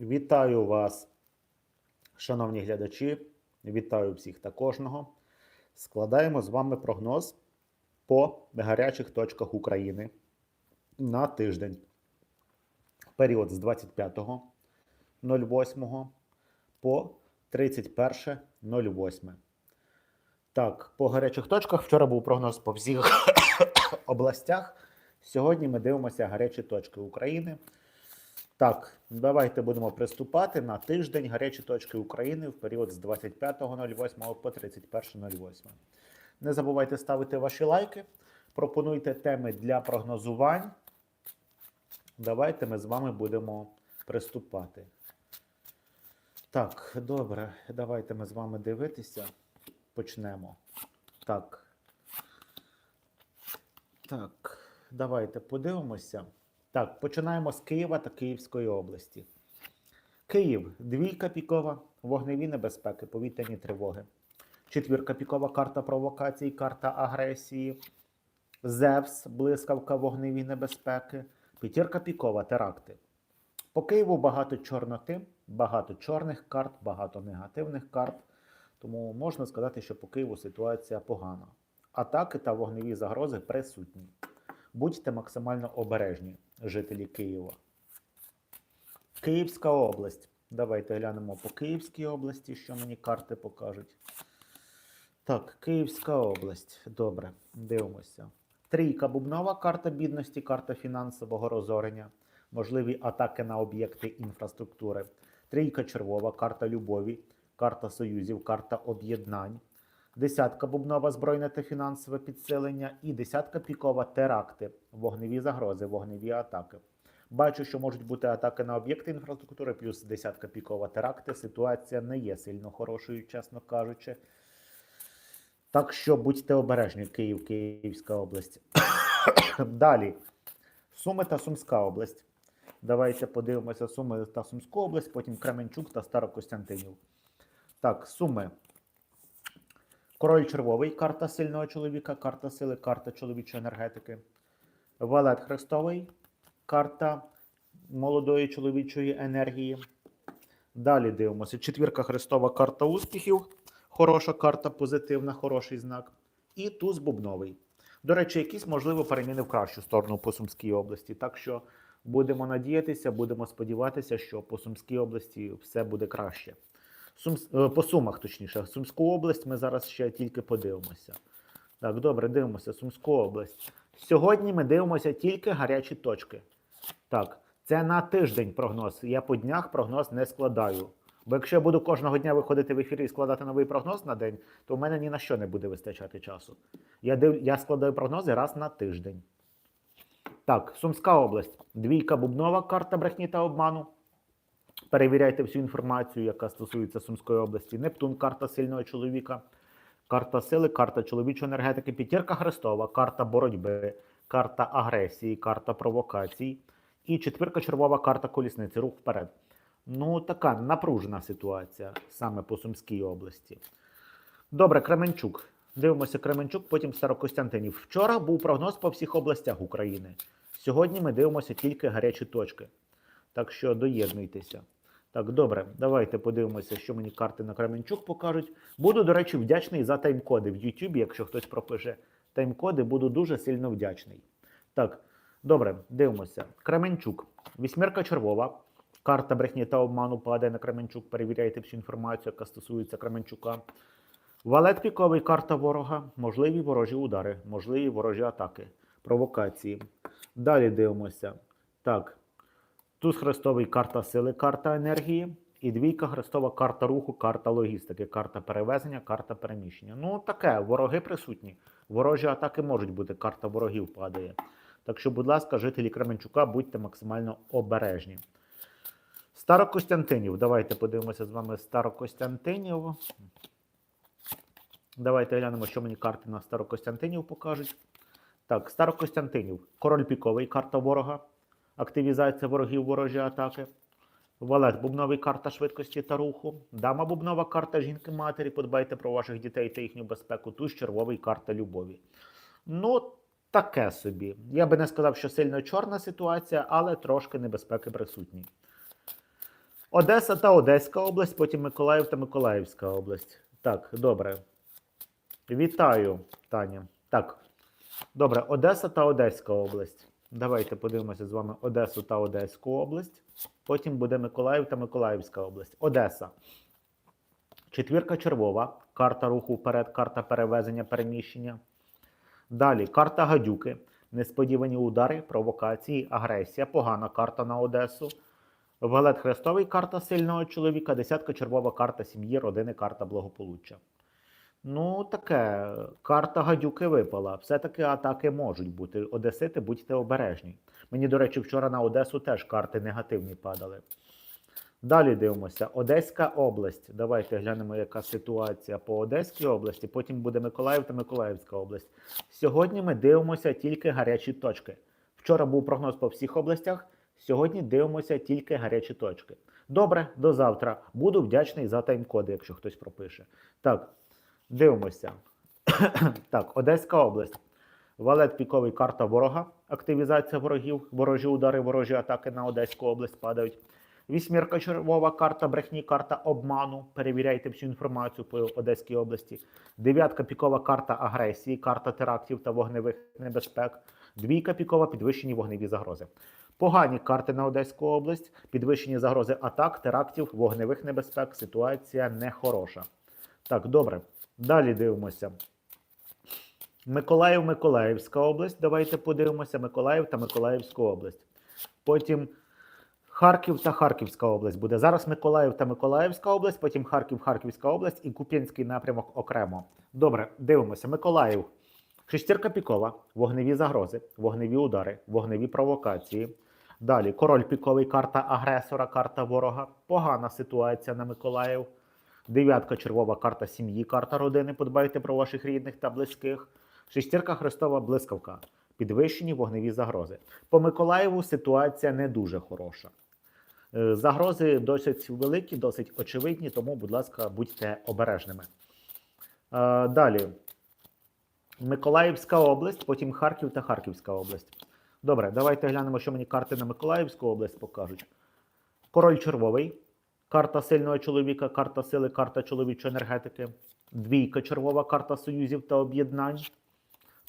Вітаю вас, шановні глядачі. Вітаю всіх та кожного. Складаємо з вами прогноз по гарячих точках України на тиждень. Період з 25.08 по 31.08. Так, по гарячих точках вчора був прогноз по всіх областях. Сьогодні ми дивимося гарячі точки України. Так, давайте будемо приступати на тиждень гарячі точки України в період з 25.08 по 31.08. Не забувайте ставити ваші лайки, пропонуйте теми для прогнозувань. Давайте ми з вами будемо приступати. Так, добре, давайте ми з вами дивитися. Почнемо. Так. Так, давайте подивимося. Так, починаємо з Києва та Київської області. Київ двійка пікова, вогневі небезпеки, повітряні тривоги. Четвірка пікова карта провокацій, карта агресії. Зевс, блискавка, вогневі небезпеки. П'ятірка пікова, теракти. По Києву багато чорноти, багато чорних карт, багато негативних карт. Тому можна сказати, що по Києву ситуація погана. Атаки та вогневі загрози присутні. Будьте максимально обережні, жителі Києва. Київська область. Давайте глянемо по Київській області, що мені карти покажуть. Так, Київська область. Добре, дивимося. Трійка бубнова карта бідності, карта фінансового розорення, можливі атаки на об'єкти інфраструктури. Трійка червова, карта любові, карта союзів, карта об'єднань. Десятка бубнова збройне та фінансове підсилення і десятка пікова теракти, вогневі загрози, вогневі атаки. Бачу, що можуть бути атаки на об'єкти інфраструктури, плюс десятка пікова теракти. Ситуація не є сильно хорошою, чесно кажучи. Так що будьте обережні, Київ, Київська область. Далі. Суми та Сумська область. Давайте подивимося Суми та Сумську область, потім Кременчук та Старокостянтинів. Так, Суми. Король червовий, карта сильного чоловіка, карта сили, карта чоловічої енергетики. Валет Хрестовий, карта молодої чоловічої енергії. Далі дивимося. Четвірка Христова, карта успіхів. Хороша карта, позитивна, хороший знак. І туз бубновий. До речі, якісь, можливо, переміни в кращу сторону по Сумській області. Так що будемо надіятися, будемо сподіватися, що по Сумській області все буде краще. Сум, е, по Сумах, точніше, Сумську область ми зараз ще тільки подивимося. Так, добре, дивимося Сумську область. Сьогодні ми дивимося тільки гарячі точки. Так, це на тиждень прогноз. Я по днях прогноз не складаю. Бо якщо я буду кожного дня виходити в ефір і складати новий прогноз на день, то в мене ні на що не буде вистачати часу. Я, див... я складаю прогнози раз на тиждень. Так, Сумська область. Двійка бубнова, карта брехні та обману. Перевіряйте всю інформацію, яка стосується Сумської області. Нептун, карта сильного чоловіка, карта сили, карта чоловічої енергетики, п'ятірка Христова, карта боротьби, карта агресії, карта провокацій. І четвірка червова карта колісниці. Рух вперед. Ну, така напружена ситуація саме по Сумській області. Добре, Кременчук. Дивимося Кременчук, потім Старокостянтинів. Вчора був прогноз по всіх областях України. Сьогодні ми дивимося тільки гарячі точки. Так що доєднуйтеся. Так, добре, давайте подивимося, що мені карти на Кременчук покажуть. Буду, до речі, вдячний за тайм-коди в YouTube, якщо хтось пропише тайм-коди, буду дуже сильно вдячний. Так, добре, дивимося. Кременчук. Вісьмірка червова. Карта брехні та обману падає на Кременчук. Перевіряйте всю інформацію, яка стосується Кременчука. Валет піковий, карта ворога, можливі ворожі удари, можливі ворожі атаки, провокації. Далі дивимося. Так. Туз хрестовий карта сили, карта енергії. І двійка хрестова карта руху, карта логістики, карта перевезення, карта переміщення. Ну, таке, вороги присутні. Ворожі атаки можуть бути, карта ворогів падає. Так що, будь ласка, жителі Кременчука, будьте максимально обережні. Старокостянтинів. Давайте подивимося з вами Старокостянтинів. Давайте глянемо, що мені карти на Старокостянтинів покажуть. Так, Старокостянтинів. Король піковий, карта ворога. Активізація ворогів, ворожі атаки. Валет бубновий карта швидкості та руху. Дама бубнова карта жінки-матері. Подбайте про ваших дітей та їхню безпеку. Туз червовий карта любові. Ну, таке собі. Я би не сказав, що сильно чорна ситуація, але трошки небезпеки присутні. Одеса та Одеська область, потім Миколаїв та Миколаївська область. Так, добре. Вітаю, Таня. Так. Добре, Одеса та Одеська область. Давайте подивимося з вами Одесу та Одеську область. Потім буде Миколаїв та Миколаївська область. Одеса. Четвірка червова. Карта руху вперед, карта перевезення, переміщення. Далі карта гадюки. Несподівані удари, провокації, агресія. Погана карта на Одесу. Валет Хрестовий карта сильного чоловіка, десятка червова карта сім'ї, родини, карта благополуччя. Ну, таке, карта гадюки випала. Все-таки атаки можуть бути. Одесити, будьте обережні. Мені, до речі, вчора на Одесу теж карти негативні падали. Далі дивимося. Одеська область. Давайте глянемо, яка ситуація по Одеській області. Потім буде Миколаїв та Миколаївська область. Сьогодні ми дивимося тільки гарячі точки. Вчора був прогноз по всіх областях. Сьогодні дивимося тільки гарячі точки. Добре, до завтра. Буду вдячний за тайм-коди, якщо хтось пропише. Так, дивимося. так, Одеська область. Валет піковий карта ворога. Активізація ворогів, ворожі удари, ворожі атаки на Одеську область падають. Вісьмірка червова карта брехні, карта обману. Перевіряйте всю інформацію по Одеській області. Дев'ятка пікова карта агресії, карта терактів та вогневих небезпек. Двійка пікова підвищені вогневі загрози. Погані карти на Одеську область, підвищені загрози атак, терактів, вогневих небезпек. Ситуація нехороша. Так, добре. Далі дивимося. Миколаїв, Миколаївська область. Давайте подивимося Миколаїв та Миколаївську область. Потім Харків та Харківська область буде. Зараз Миколаїв та Миколаївська область, потім Харків, Харківська область і Куп'янський напрямок окремо. Добре, дивимося. Миколаїв. Шестірка пікова, вогневі загрози, вогневі удари, вогневі провокації. Далі король піковий, карта агресора, карта ворога. Погана ситуація на Миколаїв. Дев'ятка червова карта сім'ї, карта родини. Подбайте про ваших рідних та близьких. Шестірка хрестова блискавка. Підвищені вогневі загрози. По Миколаєву ситуація не дуже хороша. Е, Загрози досить великі, досить очевидні, тому, будь ласка, будьте обережними. Е, Далі. Миколаївська область, потім Харків та Харківська область. Добре, давайте глянемо, що мені карти на Миколаївську область покажуть. Король червовий, карта сильного чоловіка, карта сили, карта чоловічої енергетики. Двійка червова, карта союзів та об'єднань.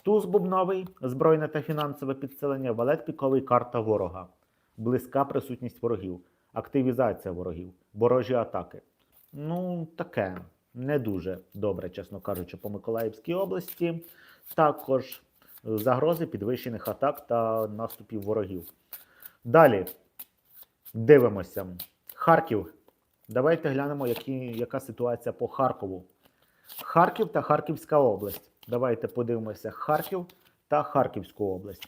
Туз бубновий, збройне та фінансове підсилення, валет піковий, карта ворога. Близька присутність ворогів, активізація ворогів, ворожі атаки. Ну, таке не дуже добре, чесно кажучи, по Миколаївській області. Також загрози підвищених атак та наступів ворогів. Далі дивимося. Харків. Давайте глянемо, які, яка ситуація по Харкову. Харків та Харківська область. Давайте подивимося Харків та Харківську область.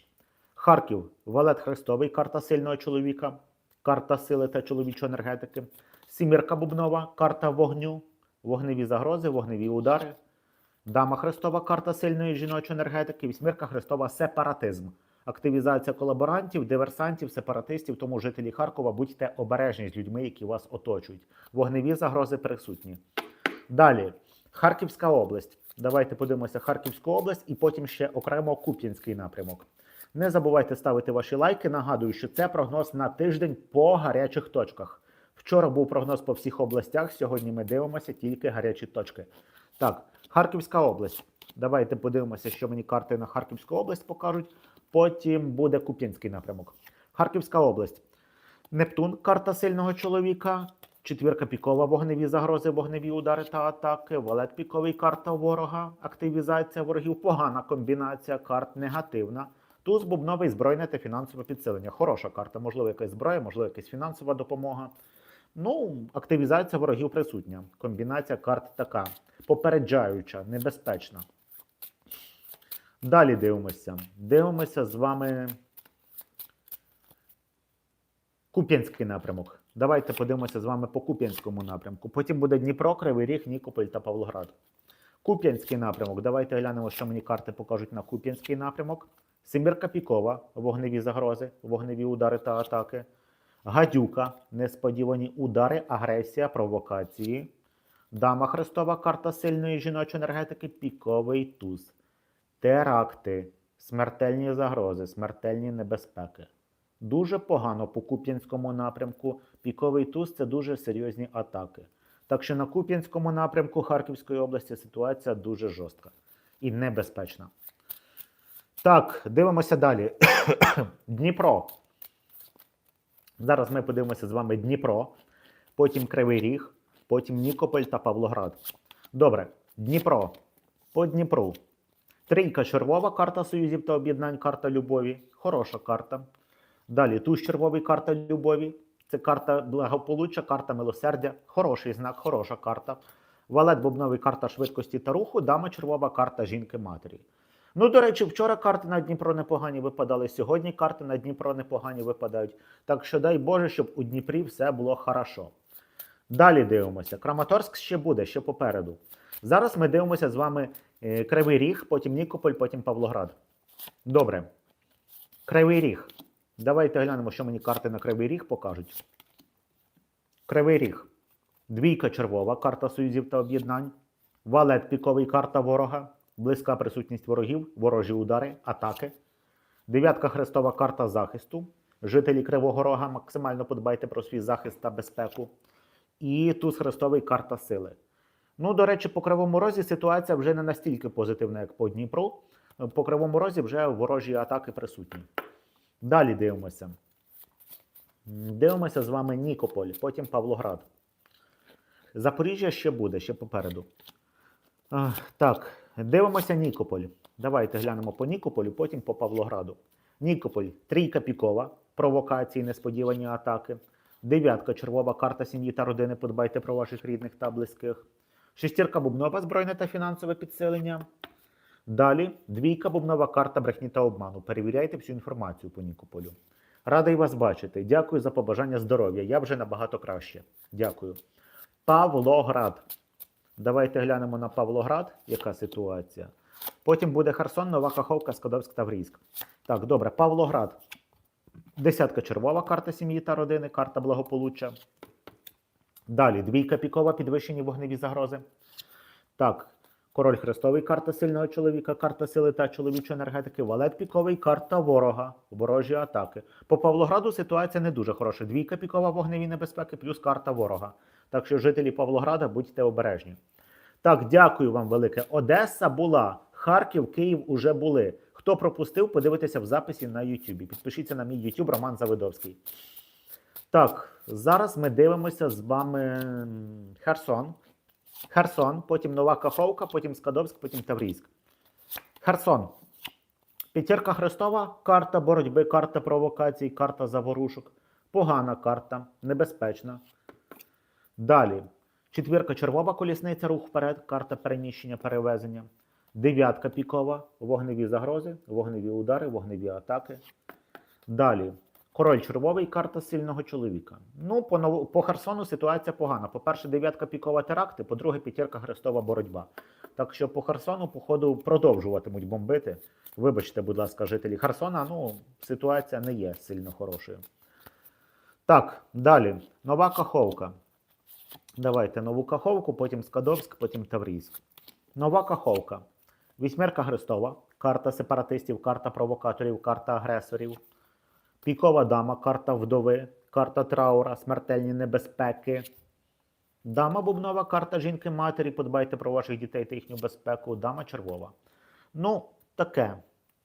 Харків, Валет Хрестовий, карта сильного чоловіка, карта сили та чоловічої енергетики. Сімірка Бубнова, карта вогню, вогневі загрози, вогневі удари. Дама Хрестова, карта сильної жіночої енергетики. Вісьмірка Хрестова сепаратизм. Активізація колаборантів, диверсантів, сепаратистів. Тому жителі Харкова будьте обережні з людьми, які вас оточують. Вогневі загрози присутні. Далі, Харківська область. Давайте подивимося Харківську область і потім ще окремо Куп'янський напрямок. Не забувайте ставити ваші лайки. Нагадую, що це прогноз на тиждень по гарячих точках. Вчора був прогноз по всіх областях. Сьогодні ми дивимося тільки гарячі точки. Так, Харківська область. Давайте подивимося, що мені карти на Харківську область покажуть. Потім буде Куп'янський напрямок. Харківська область. Нептун, карта сильного чоловіка. Четвірка пікова, вогневі загрози, вогневі удари та атаки. Валет піковий, карта ворога. Активізація ворогів. Погана комбінація карт, негативна. Туз бубновий збройне та фінансове підсилення. Хороша карта, можливо, якась зброя, можливо, якась фінансова допомога. Ну, активізація ворогів присутня. Комбінація карт така. Попереджаюча, небезпечна. Далі дивимося. Дивимося з вами Куп'янський напрямок. Давайте подивимося з вами по Куп'янському напрямку. Потім буде Дніпро, Кривий Ріг, Нікополь та Павлоград. Куп'янський напрямок. Давайте глянемо, що мені карти покажуть на Куп'янський напрямок. Семірка Пікова, вогневі загрози, вогневі удари та атаки. Гадюка, несподівані удари, агресія, провокації. Дама Христова, карта сильної жіночої енергетики, піковий туз. Теракти, смертельні загрози, смертельні небезпеки. Дуже погано по Куп'янському напрямку. Піковий туз це дуже серйозні атаки. Так що на Куп'янському напрямку Харківської області ситуація дуже жорстка і небезпечна. Так, дивимося далі. Дніпро. Зараз ми подивимося з вами Дніпро, потім Кривий Ріг, потім Нікополь та Павлоград. Добре, Дніпро. По Дніпру. Трійка червова карта союзів та об'єднань, карта любові. Хороша карта. Далі туз червовий карта любові. Це карта благополуччя, карта милосердя. Хороший знак, хороша карта. Валет бубновий карта швидкості та руху, дама червова карта жінки-матері. Ну, до речі, вчора карти на Дніпро непогані випадали. Сьогодні карти на Дніпро непогані випадають. Так що дай Боже, щоб у Дніпрі все було хорошо. Далі дивимося. Краматорськ ще буде, ще попереду. Зараз ми дивимося з вами Кривий Ріг, потім Нікополь, потім Павлоград. Добре. Кривий Ріг. Давайте глянемо, що мені карти на Кривий Ріг покажуть. Кривий Ріг. Двійка червова, карта союзів та об'єднань. Валет піковий карта ворога. Близька присутність ворогів, ворожі удари, атаки. Дев'ятка хрестова карта захисту. Жителі Кривого Рога максимально подбайте про свій захист та безпеку. І туз хрестовий карта сили. Ну, до речі, по Кривому Розі ситуація вже не настільки позитивна, як по Дніпру. По Кривому Розі вже ворожі атаки присутні. Далі дивимося. Дивимося з вами Нікополь, потім Павлоград. Запоріжжя ще буде, ще попереду. Так, дивимося Нікополь. Давайте глянемо по Нікополю, потім по Павлограду. Нікополь, трійка пікова, провокації, несподівані атаки. Дев'ятка червова карта сім'ї та родини. Подбайте про ваших рідних та близьких. Шестірка бубнова збройне та фінансове підсилення. Далі двійка бубнова карта брехні та обману. Перевіряйте всю інформацію по Нікополю. Радий вас бачити. Дякую за побажання здоров'я. Я вже набагато краще. Дякую. Павлоград. Давайте глянемо на Павлоград, яка ситуація. Потім буде Херсон, Нова Каховка, Скадовськ, Таврійськ. Так, добре, Павлоград. Десятка червова карта сім'ї та родини, карта благополуччя. Далі двійка пікова, підвищені вогневі загрози. Так, король хрестовий, карта сильного чоловіка, карта сили та чоловічої енергетики, валет піковий, карта ворога, ворожі атаки. По Павлограду ситуація не дуже хороша. Двійка пікова, вогневі небезпеки, плюс карта ворога. Так що жителі Павлограда будьте обережні. Так, дякую вам велике. Одеса була, Харків, Київ уже були. Хто пропустив, подивитися в записі на Ютубі. Підпишіться на мій Ютуб Роман Завидовський. Так, зараз ми дивимося з вами Херсон. Херсон, потім Нова Каховка, потім Скадовськ, потім Таврійськ. Херсон. П'ятірка Христова, карта боротьби, карта провокацій, карта заворушок. Погана карта, небезпечна. Далі. Четвірка червова колісниця, рух вперед, карта переміщення, перевезення. Дев'ятка пікова, вогневі загрози, вогневі удари, вогневі атаки. Далі. Король червовий, карта сильного чоловіка. Ну, по, по Херсону ситуація погана. По-перше, дев'ятка пікова теракти, по-друге, п'ятірка хрестова боротьба. Так що по Херсону, походу, продовжуватимуть бомбити. Вибачте, будь ласка, жителі Херсона, ну, ситуація не є сильно хорошою. Так, далі. Нова Каховка. Давайте нову Каховку, потім Скадовськ, потім Таврійськ. Нова Каховка. Вісьмерка Христова, карта сепаратистів, карта провокаторів, карта агресорів. Пікова дама, карта вдови, карта траура, смертельні небезпеки. Дама бубнова, карта жінки-матері, подбайте про ваших дітей та їхню безпеку. Дама червова. Ну, таке.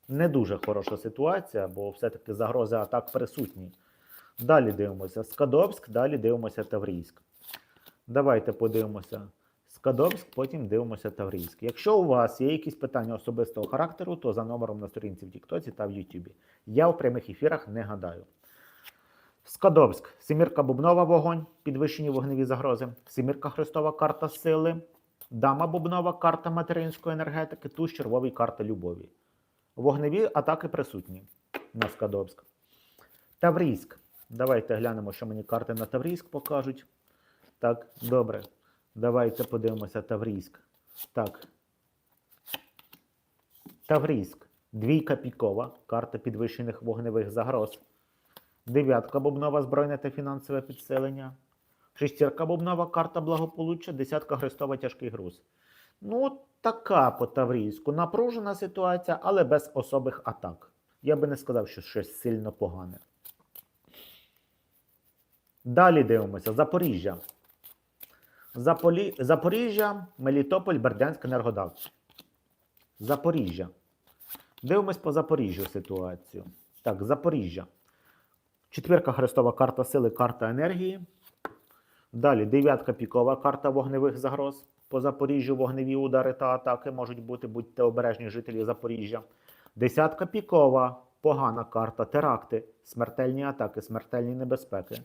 Не дуже хороша ситуація, бо все-таки загрози атак присутні. Далі дивимося Скадовськ, далі дивимося Таврійськ. Давайте подивимося Скадовськ, потім дивимося Таврійськ. Якщо у вас є якісь питання особистого характеру, то за номером на сторінці в Тіктоці та в Ютубі. Я в прямих ефірах не гадаю. Скадовськ, Семірка Бубнова вогонь, підвищені вогневі загрози. Семірка Христова карта сили. Дама Бубнова карта материнської енергетики, туз червовий карта любові. Вогневі атаки присутні на Скадовськ. Таврійськ. Давайте глянемо, що мені карти на Таврійськ покажуть. Так, добре. Давайте подивимося Таврійськ. Так. Таврійськ. Двійка пікова, карта підвищених вогневих загроз. Дев'ятка бубнова збройне та фінансове підсилення. Шестірка бубнова карта благополуччя, десятка хрестова тяжкий груз. Ну, така по Таврійську. Напружена ситуація, але без особих атак. Я би не сказав, що щось сильно погане. Далі дивимося. Запоріжжя. Заполі... Запоріжжя, Мелітополь, Бердянськ, Енергодар. Запоріжжя. Дивимось по Запоріжжю ситуацію. Так, Запоріжжя. Четвірка Хрестова карта сили, карта енергії. Далі дев'ятка пікова карта вогневих загроз. По Запоріжжю вогневі удари та атаки можуть бути, будьте обережні жителі Запоріжжя. Десятка пікова, погана карта, теракти, смертельні атаки, смертельні небезпеки.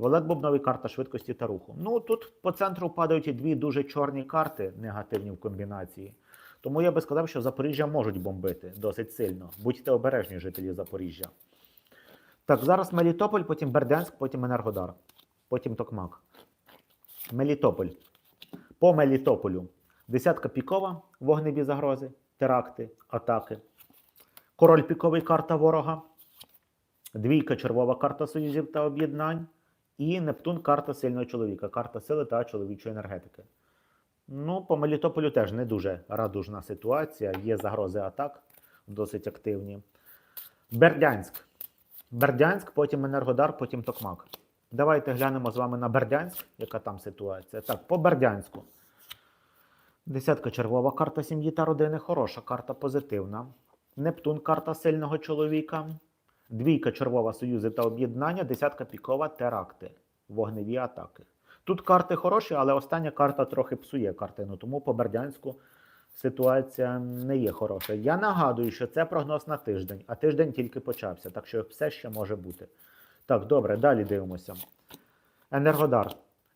Валет бубновий карта швидкості та руху. Ну тут по центру падають і дві дуже чорні карти, негативні в комбінації. Тому я би сказав, що Запоріжжя можуть бомбити досить сильно. Будьте обережні, жителі Запоріжжя. Так, зараз Мелітополь, потім Бердянськ, потім Енергодар, потім Токмак. Мелітополь. По Мелітополю. Десятка пікова, вогневі загрози, теракти, атаки. Король піковий карта ворога. Двійка червова карта союзів та об'єднань. І Нептун карта сильного чоловіка, карта сили та чоловічої енергетики. Ну, по Мелітополю теж не дуже радужна ситуація. Є загрози атак, досить активні. Бердянськ. Бердянськ, потім Енергодар, потім Токмак. Давайте глянемо з вами на Бердянськ, яка там ситуація. Так, по Бердянську. Десятка червова карта сім'ї та родини. Хороша карта позитивна. Нептун карта сильного чоловіка. Двійка червова союзи та об'єднання, десятка пікова теракти, вогневі атаки. Тут карти хороші, але остання карта трохи псує картину, тому по Бердянську ситуація не є хороша. Я нагадую, що це прогноз на тиждень, а тиждень тільки почався, так що все ще може бути. Так, добре, далі дивимося. Енергодар.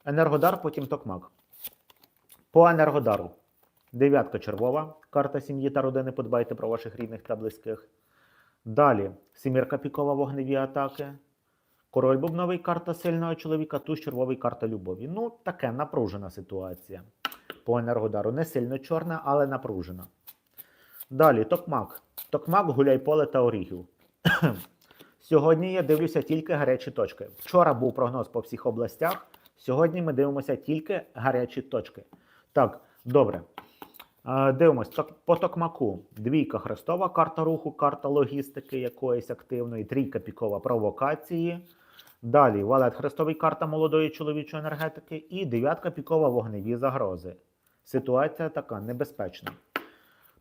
Енергодар, потім Токмак. По Енергодару. Дев'ятка червова. Карта сім'ї та родини. Подбайте про ваших рідних та близьких. Далі сімірка пікова вогневі атаки. Король бубновий карта сильного чоловіка, туз червовий карта любові. Ну, таке напружена ситуація. По енергодару не сильно чорна, але напружена. Далі токмак. Токмак, гуляйполе та орігів. Сьогодні я дивлюся тільки гарячі точки. Вчора був прогноз по всіх областях. Сьогодні ми дивимося тільки гарячі точки. Так, добре. Дивимось по токмаку. Двійка хрестова карта руху, карта логістики якоїсь активної, трійка пікова провокації. Далі валет хрестовий карта молодої чоловічої енергетики і дев'ятка пікова вогневі загрози. Ситуація така небезпечна.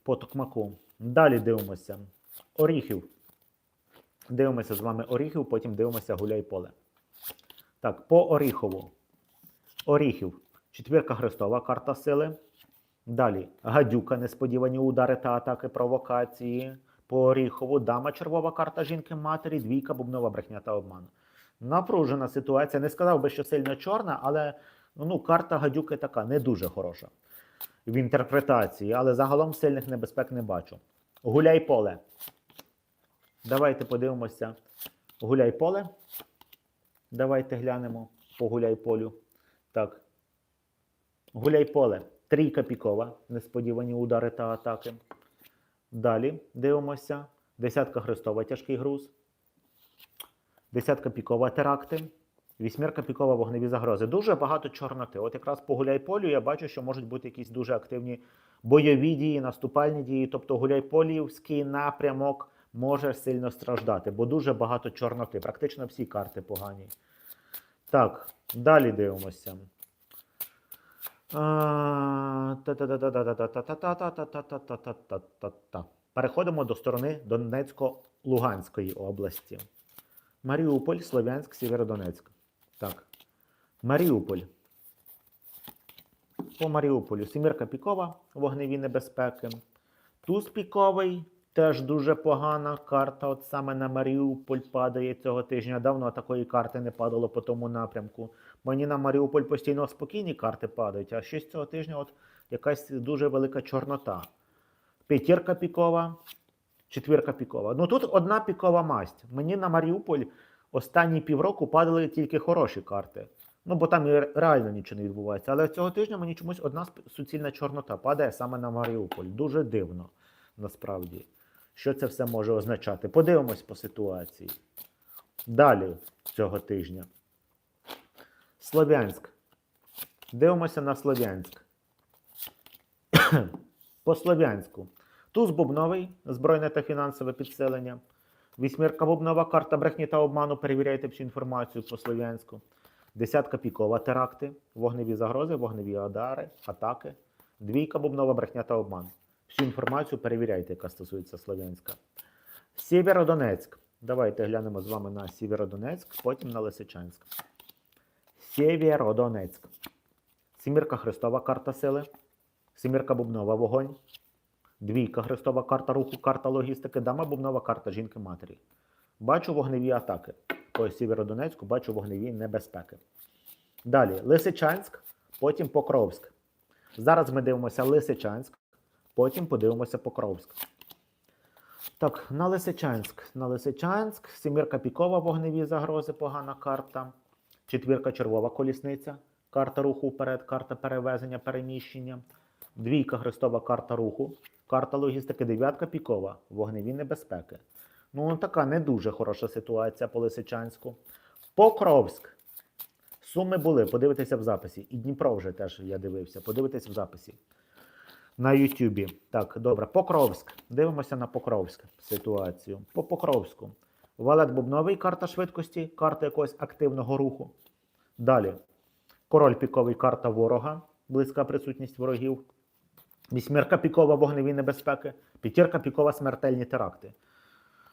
По токмаку. Далі дивимося. Оріхів. Дивимося з вами Оріхів, потім дивимося гуляй-поле. Так, по Оріхову. Оріхів. Четвірка хрестова карта сили. Далі гадюка, несподівані удари та атаки провокації. По Оріхову дама червова карта жінки матері, двійка бубнова брехня та обман. Напружена ситуація. Не сказав би, що сильно чорна, але ну, карта гадюки така не дуже хороша в інтерпретації, але загалом сильних небезпек не бачу. Гуляй поле. Давайте подивимося. Гуляй поле. Давайте глянемо по гуляй полю. Так. Гуляй поле. Трійка пікова. Несподівані удари та атаки. Далі дивимося. Десятка хрестова тяжкий груз. Десятка пікова теракти. Вісьмірка пікова вогневі загрози. Дуже багато чорноти. От якраз по гуляй-полю я бачу, що можуть бути якісь дуже активні бойові дії, наступальні дії. Тобто гуляй-полівський напрямок може сильно страждати, бо дуже багато чорноти. Практично всі карти погані. Так, далі дивимося. Переходимо до сторони Донецько-Луганської області. Маріуполь, Слов'янськ, Сєвєродонецьк. Так. Маріуполь. По Маріуполю. Сімірка Пікова, вогневі небезпеки. Туз піковий теж дуже погана карта. От саме на Маріуполь падає цього тижня. Давно такої карти не падало по тому напрямку. Мені на Маріуполь постійно спокійні карти падають, а щось цього тижня от якась дуже велика чорнота. П'ятірка пікова, четвірка пікова. Ну тут одна пікова масть. Мені на Маріуполь останні півроку падали тільки хороші карти. Ну, бо там реально нічого не відбувається. Але цього тижня мені чомусь одна суцільна чорнота падає саме на Маріуполь. Дуже дивно, насправді. Що це все може означати? Подивимось по ситуації. Далі цього тижня. Слов'янськ. Дивимося на Слов'янськ. По Слов'янську. Туз бубновий, збройне та фінансове підсилення. Вісьмірка бубнова, карта брехні та обману. Перевіряйте всю інформацію по Слов'янську. Десятка пікова теракти, вогневі загрози, вогневі удари, атаки. Двійка бубнова брехня та обман. Всю інформацію перевіряйте, яка стосується Слов'янська. Сєвєродонецьк. Давайте глянемо з вами на Сєвєродонецьк, потім на Лисичанськ. Сєвєродонецьк. Сімірка Христова карта сили. Сімірка бубнова вогонь. Двійка Христова карта руху, карта логістики, дама бубнова карта жінки матері. Бачу вогневі атаки. По Сєвєродонецьку бачу вогневі небезпеки. Далі Лисичанськ, потім Покровськ. Зараз ми дивимося Лисичанськ, потім подивимося Покровськ. Так, на Лисичанськ. На Лисичанськ, Сімірка Пікова, вогневі загрози, погана карта. Четвірка червова колісниця, карта руху вперед, карта перевезення, переміщення. Двійка Христова карта руху, карта логістики, дев'ятка пікова, вогневі небезпеки. Ну, така не дуже хороша ситуація по Лисичанську. Покровськ. Суми були, подивитися в записі. І Дніпро вже теж я дивився. Подивитись в записі. На Ютубі. Так, добре. Покровськ. Дивимося на Покровськ ситуацію. По Покровську. Валет Бубновий, карта швидкості, карта якогось активного руху. Далі. Король піковий, карта ворога, близька присутність ворогів. Вісьмірка пікова вогневі небезпеки. П'ятірка пікова смертельні теракти.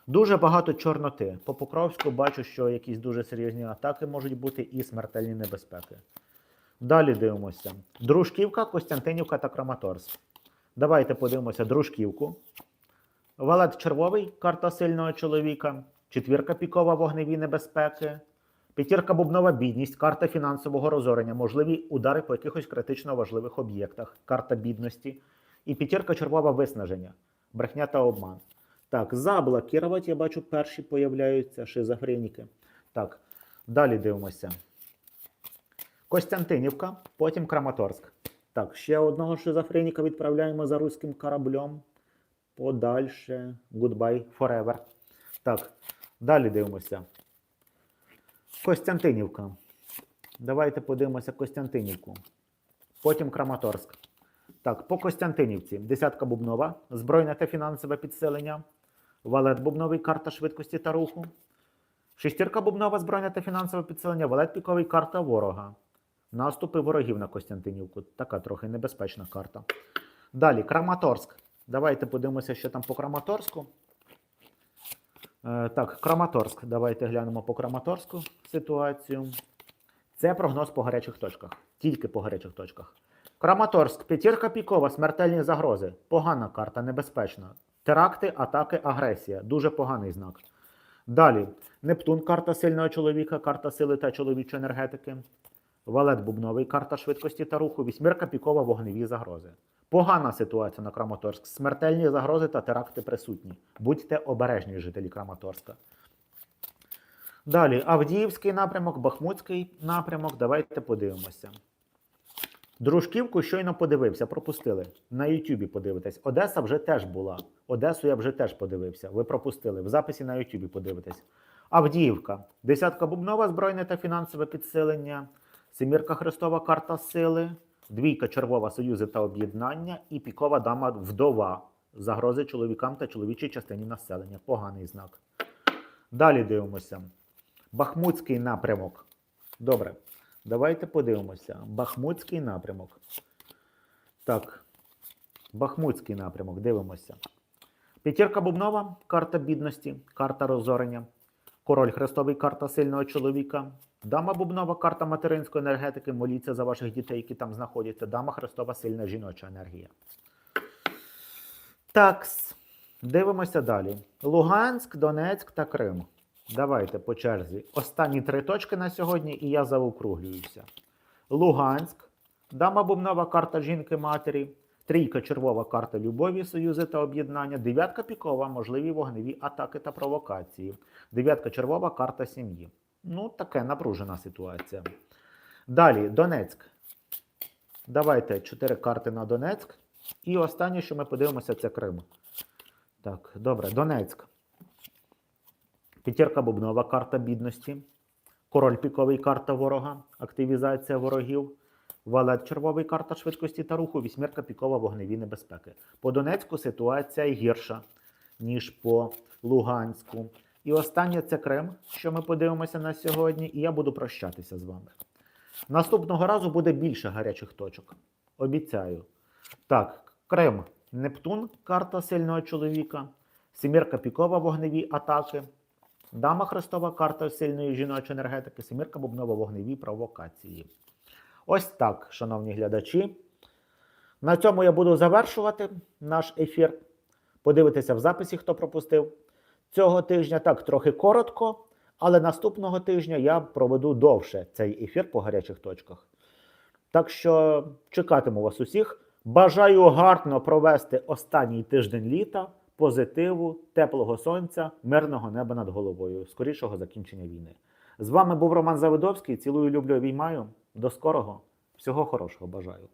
Дуже багато чорноти. По Покровську бачу, що якісь дуже серйозні атаки можуть бути і смертельні небезпеки. Далі дивимося. Дружківка, Костянтинівка та Краматорськ. Давайте подивимося Дружківку. Валет червовий, карта сильного чоловіка. Четвірка пікова вогневі небезпеки. П'ятірка бубнова бідність, карта фінансового розорення, можливі удари по якихось критично важливих об'єктах, карта бідності. І п'ятірка червова виснаження, брехня та обман. Так, заблокувати, я бачу, перші появляються шизофреніки. Так, далі дивимося. Костянтинівка, потім Краматорськ. Так, ще одного шизофреніка відправляємо за руським кораблем. Подальше. Goodbye forever. Так, далі дивимося. Костянтинівка. Давайте подивимося Костянтинівку. Потім Краматорськ. Так, по Костянтинівці. Десятка бубнова, збройне та фінансове підсилення. Валет бубновий, карта швидкості та руху. Шестірка бубнова, збройне та фінансове підсилення. Валет піковий, карта ворога. Наступи ворогів на Костянтинівку. Така трохи небезпечна карта. Далі, Краматорськ. Давайте подивимося, що там по Краматорську. Е, так, Краматорськ. Давайте глянемо по Краматорську ситуацію. Це прогноз по гарячих точках. Тільки по гарячих точках. Краматорськ, п'ятірка пікова, смертельні загрози. Погана карта, небезпечна. Теракти, атаки, агресія. Дуже поганий знак. Далі. Нептун, карта сильного чоловіка, карта сили та чоловічої енергетики. Валет бубновий, карта швидкості та руху. Вісьмірка пікова, вогневі загрози. Погана ситуація на Краматорськ. Смертельні загрози та теракти присутні. Будьте обережні, жителі Краматорська. Далі Авдіївський напрямок, Бахмутський напрямок. Давайте подивимося. Дружківку щойно подивився, пропустили. На Ютубі подивитесь. Одеса вже теж була. Одесу я вже теж подивився. Ви пропустили. В записі на Ютубі подивитесь. Авдіївка. Десятка бубнова, збройне та фінансове підсилення. Семірка Христова карта сили. Двійка червова союзи та об'єднання. І пікова дама вдова. Загрози чоловікам та чоловічій частині населення. Поганий знак. Далі дивимося. Бахмутський напрямок. Добре. Давайте подивимося. Бахмутський напрямок. Так. Бахмутський напрямок. Дивимося. П'ятірка бубнова, карта бідності, карта розорення. Король Хрестовий, карта сильного чоловіка. Дама бубнова, карта материнської енергетики. Моліться за ваших дітей, які там знаходяться. Дама Христова, сильна жіноча енергія. Такс. Дивимося далі. Луганськ, Донецьк та Крим. Давайте по черзі. Останні три точки на сьогодні, і я заокруглююся. Луганськ, дама бубнова карта жінки матері, трійка червова карта любові, союзи та об'єднання, дев'ятка пікова, можливі вогневі атаки та провокації. Дев'ятка червова карта сім'ї. Ну, таке напружена ситуація. Далі Донецьк. Давайте чотири карти на Донецьк. І останнє, що ми подивимося, це Крим. Так, добре, Донецьк. П'ятірка бубнова карта бідності. Король піковий карта ворога, активізація ворогів. Валет червовий карта швидкості та руху, вісьмірка пікова вогневі небезпеки. По Донецьку ситуація гірша, ніж по Луганську. І останнє це Крим, що ми подивимося на сьогодні, і я буду прощатися з вами. Наступного разу буде більше гарячих точок. Обіцяю. Так, Крим, Нептун, карта сильного чоловіка, Семірка пікова вогневі атаки, Дама Христова, карта сильної жіночої енергетики, Семірка бубнова вогневі провокації. Ось так, шановні глядачі. На цьому я буду завершувати наш ефір. Подивитися в записі, хто пропустив. Цього тижня так трохи коротко, але наступного тижня я проведу довше цей ефір по гарячих точках. Так що чекатиму вас усіх. Бажаю гарно провести останній тиждень літа, позитиву, теплого сонця, мирного неба над головою, скорішого закінчення війни. З вами був Роман Завидовський. Цілую, люблю, обіймаю. До скорого. Всього хорошого бажаю.